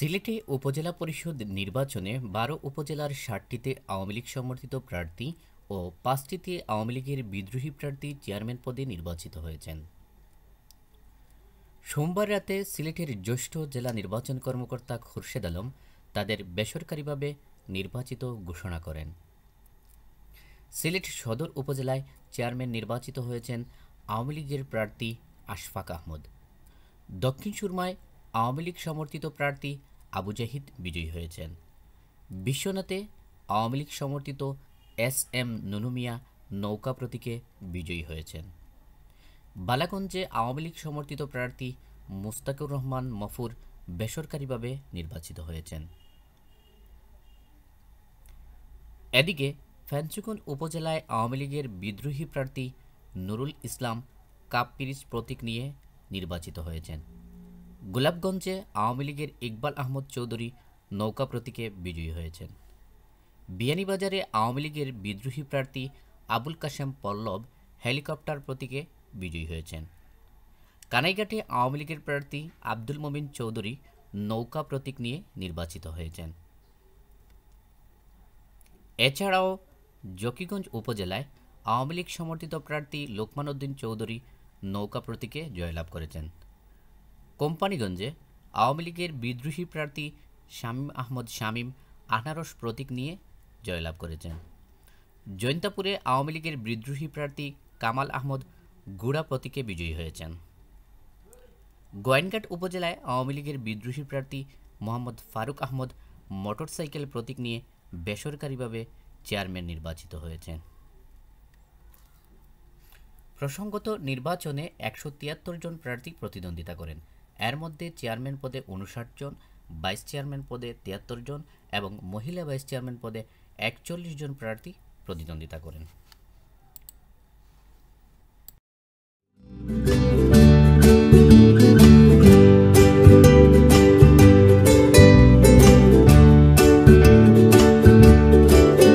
সিলেটে উপজেলা পরিষদ নির্বাচনে বারো উপজেলার ষাটটিতে আওয়ামী লীগ সমর্থিত প্রার্থী ও পাঁচটিতে আওয়ামী লীগের বিদ্রোহী প্রার্থী চেয়ারম্যান পদে নির্বাচিত হয়েছেন। সোমবার রাতে সিলেটের জ্যেষ্ঠ জেলা নির্বাচন কর্মকর্তা খুরশেদ আলম তাদের বেসরকারিভাবে নির্বাচিত ঘোষণা করেন। সিলেট সদর উপজেলায় চেয়ারম্যান নির্বাচিত হয়েছেন আওয়ামী লীগের প্রার্থী আশফাক আহমদ। দক্ষিণ সুরমায় আওয়ামী লীগ সমর্থিত প্রার্থী আবু জাহিদ বিজয়ী হয়েছেন। বিশ্বনাথে আওয়ামী লীগ সমর্থিত এস এম নুনুমিয়া নৌকা প্রতীকে বিজয়ী হয়েছেন। বালাগঞ্জে আওয়ামী লীগ সমর্থিত প্রার্থী মুস্তাকুর রহমান মফুর বেসরকারিভাবে নির্বাচিত হয়েছেন। এদিকে ফ্যানচুকুন উপজেলায় আওয়ামী লীগের বিদ্রোহী প্রার্থী নুরুল ইসলাম কাপ পিরিচ প্রতীক নিয়ে নির্বাচিত হয়েছেন। গোলাপগঞ্জে আওয়ামী লীগের ইকবাল আহমদ চৌধুরী নৌকা প্রতীকে বিজয়ী হয়েছেন। বিয়ানীবাজারে আওয়ামী লীগের বিদ্রোহী প্রার্থী আবুল কাশেম পল্লব হেলিকপ্টার প্রতীকে বিজয়ী হয়েছেন। কানাইঘাটে আওয়ামী লীগের প্রার্থী আব্দুল মমিন চৌধুরী নৌকা প্রতীক নিয়ে নির্বাচিত হয়েছেন। এছাড়াও জকিগঞ্জ উপজেলায় আওয়ামী লীগ সমর্থিত প্রার্থী লোকমান উদ্দিন চৌধুরী নৌকা প্রতীকে জয়লাভ করেছেন। কোম্পানিগঞ্জে আওয়ামী লীগের বিদ্রোহী প্রার্থী শামীম আহমদ শামীম আনারস প্রতীক নিয়ে জয়লাভ করেছেন। জৈন্তাপুরে আওয়ামী লীগের বিদ্রোহী প্রার্থী কামাল আহমদ গুড়া প্রতীকে বিজয়ী হয়েছেন। গোয়েনঘাট উপজেলায় আওয়ামী লীগের বিদ্রোহী প্রার্থী মোহাম্মদ ফারুক আহমদ মোটরসাইকেল প্রতীক নিয়ে বেসরকারিভাবে চেয়ারম্যান নির্বাচিত হয়েছেন। প্রসঙ্গত নির্বাচনে একশো তিয়াত্তর জন প্রার্থী প্রতিদ্বন্দ্বিতা করেন। এর মধ্যে চেয়ারম্যান পদে উনষাট জন, ভাইস চেয়ারম্যান পদে তিয়াত্তর জন এবং মহিলা ভাইস চেয়ারম্যান পদে একচল্লিশ জন প্রার্থী প্রতিদ্বন্দ্বিতা করেন।